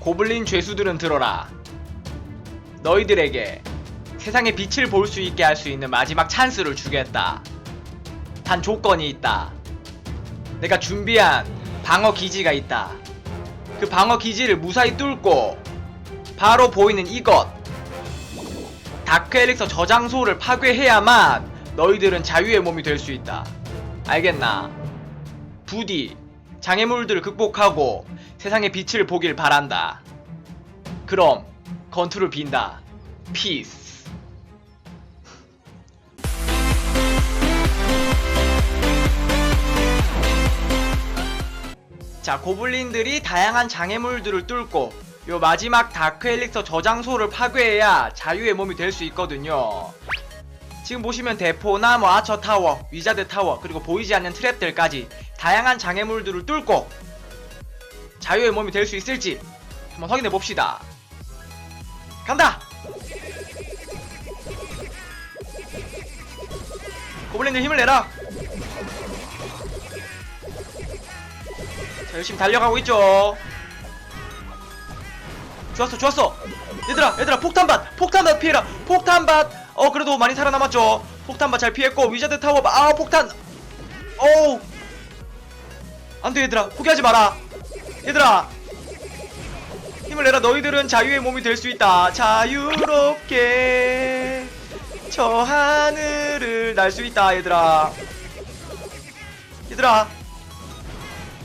고블린 죄수들은 들어라. 너희들에게 세상의 빛을 볼 수 있게 할 수 있는 마지막 찬스를 주겠다. 단 조건이 있다. 내가 준비한 방어 기지가 있다. 그 방어 기지를 무사히 뚫고 바로 보이는 이것 다크 엘릭서 저장소를 파괴해야만 너희들은 자유의 몸이 될 수 있다. 알겠나? 부디 장애물들을 극복하고 세상의 빛을 보길 바란다. 그럼 건투를 빈다. 피스. 자, 고블린들이 다양한 장애물들을 뚫고 요 마지막 다크 엘릭서 저장소를 파괴해야 자유의 몸이 될 수 있거든요. 지금 보시면 대포나 뭐 아처 타워, 위자드 타워, 그리고 보이지 않는 트랩들까지 다양한 장애물들을 뚫고 자유의 몸이 될 수 있을지 한번 확인해 봅시다. 간다! 고블린들 힘을 내라! 자, 열심히 달려가고 있죠. 좋았어, 좋았어! 얘들아, 얘들아, 폭탄밭! 폭탄밭 피해라! 폭탄밭! 어, 그래도 많이 살아남았죠. 폭탄밭 잘 피했고, 위자드 타워, 아, 폭탄! 어우! 안 돼, 얘들아. 포기하지 마라. 얘들아! 힘을 내라. 너희들은 자유의 몸이 될 수 있다. 자유롭게 저 하늘을 날 수 있다, 얘들아. 얘들아.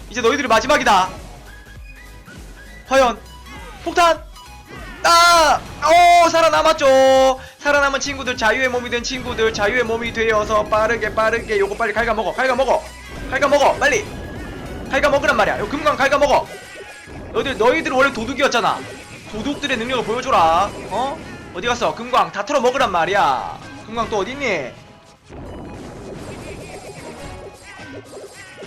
이제 너희들이 마지막이다. 과연 폭탄! 아! 오 살아남았죠. 살아남은 친구들 자유의 몸이 된 친구들 자유의 몸이 되어서 빠르게 빠르게 요거 빨리 갉아 먹어. 갉아 먹어. 갉아 먹어. 빨리. 갉아 먹으란 말이야. 요 금강 갉아 먹어. 너희들 너희들 원래 도둑이었잖아. 도둑들의 능력을 보여줘라. 어? 어디 갔어? 금광 다 털어 먹으란 말이야. 금광 또 어딨니?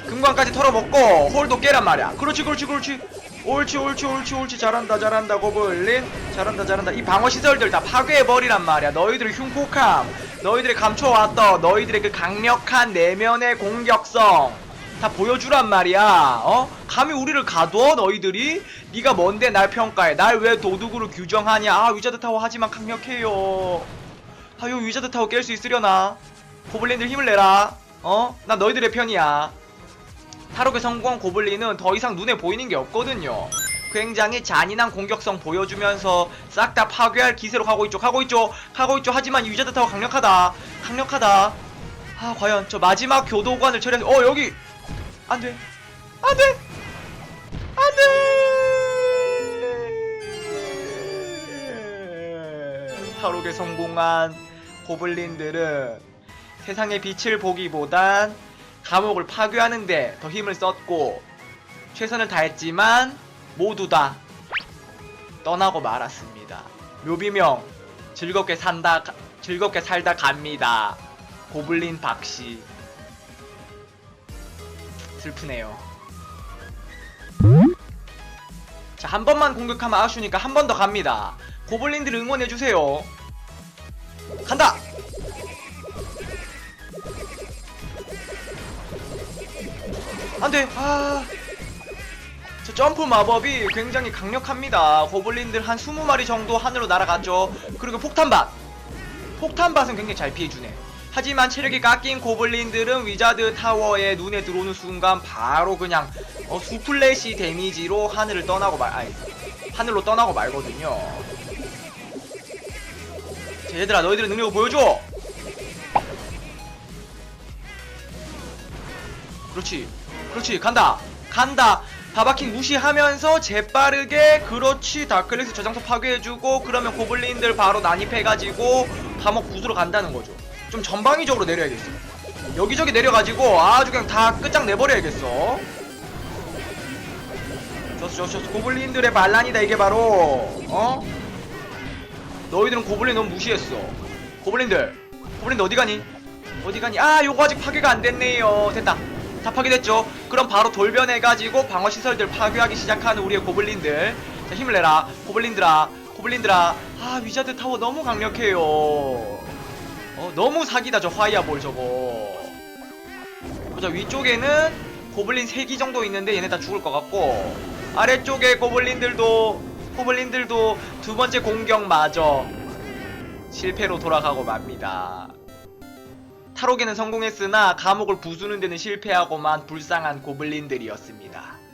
금광까지 털어 먹고 홀도 깨란 말이야 그렇지 그렇지 그렇지 옳지 옳지 옳지 옳지 잘한다 잘한다 고블린 잘한다 잘한다 이 방어 시설들 다 파괴해버리란 말이야 너희들의 흉폭함 너희들이 감춰왔던 너희들의 그 강력한 내면의 공격성 다 보여주란 말이야 어? 감히 우리를 가둬 너희들이? 네가 뭔데 날 평가해 날 왜 도둑으로 규정하냐 아 위자드 타워 하지만 강력해요 아유 위자드 타워 깰 수 있으려나 고블린들 힘을 내라 어? 나 너희들의 편이야 탈옥에 성공한 고블린은 더 이상 눈에 보이는 게 없거든요. 굉장히 잔인한 공격성 보여주면서 싹 다 파괴할 기세로 가고 있죠. 가고 있죠. 가고 있죠. 하지만 이 위자드 타워 강력하다. 강력하다. 아 과연 저 마지막 교도관을 처리해. 어 여기 안 돼 안 돼 안 돼. 탈옥에 성공한 고블린들은 세상의 빛을 보기보단 감옥을 파괴하는데 더 힘을 썼고 최선을 다했지만 모두 다 떠나고 말았습니다. 묘비명 즐겁게 산다 가- 즐겁게 살다 갑니다. 고블린 박씨 슬프네요. 자, 한 번만 공격하면 아쉬우니까 한 번 더 갑니다. 고블린들 응원해주세요. 간다! 안돼 아... 저 점프 마법이 굉장히 강력합니다 고블린들 한 20마리 정도 하늘로 날아갔죠 그리고 폭탄밭 폭탄밭은 굉장히 잘 피해주네 하지만 체력이 깎인 고블린들은 위자드 타워에 눈에 들어오는 순간 바로 그냥 어, 수플래시 데미지로 하늘을 떠나고 말 아니 하늘로 떠나고 말거든요. 자, 얘들아 너희들의 능력을 보여줘! 그렇지 그렇지 간다 간다. 바바킹 무시하면서 재빠르게 그렇지 다클래스 저장소 파괴해주고 그러면 고블린들 바로 난입해가지고 감옥 부수러 간다는 거죠 좀 전방위적으로 내려야겠어 여기저기 내려가지고 아주 그냥 다 끝장 내버려야겠어. 좋았어 좋았어 좋았어 고블린들의 반란이다 이게 바로. 어? 너희들은 고블린 너무 무시했어. 고블린들. 고블린들 어디 가니? 어디 가니? 아 요거 아직 파괴가 안 됐네요. 됐다. 다 파괴됐죠. 그럼 바로 돌변해가지고 방어시설들 파괴하기 시작하는 우리의 고블린들. 자 힘을 내라. 고블린들아. 고블린들아. 아 위자드 타워 너무 강력해요 어 너무 사기다 저 화이아볼 저거 보자 위쪽에는 고블린 3기 정도 있는데 얘네 다 죽을 것 같고 아래쪽에 고블린들도 호블린들도 두 번째 공격 마저 실패로 돌아가고 맙니다. 탈옥에는 성공했으나 감옥을 부수는 데는 실패하고만 불쌍한 고블린들이었습니다.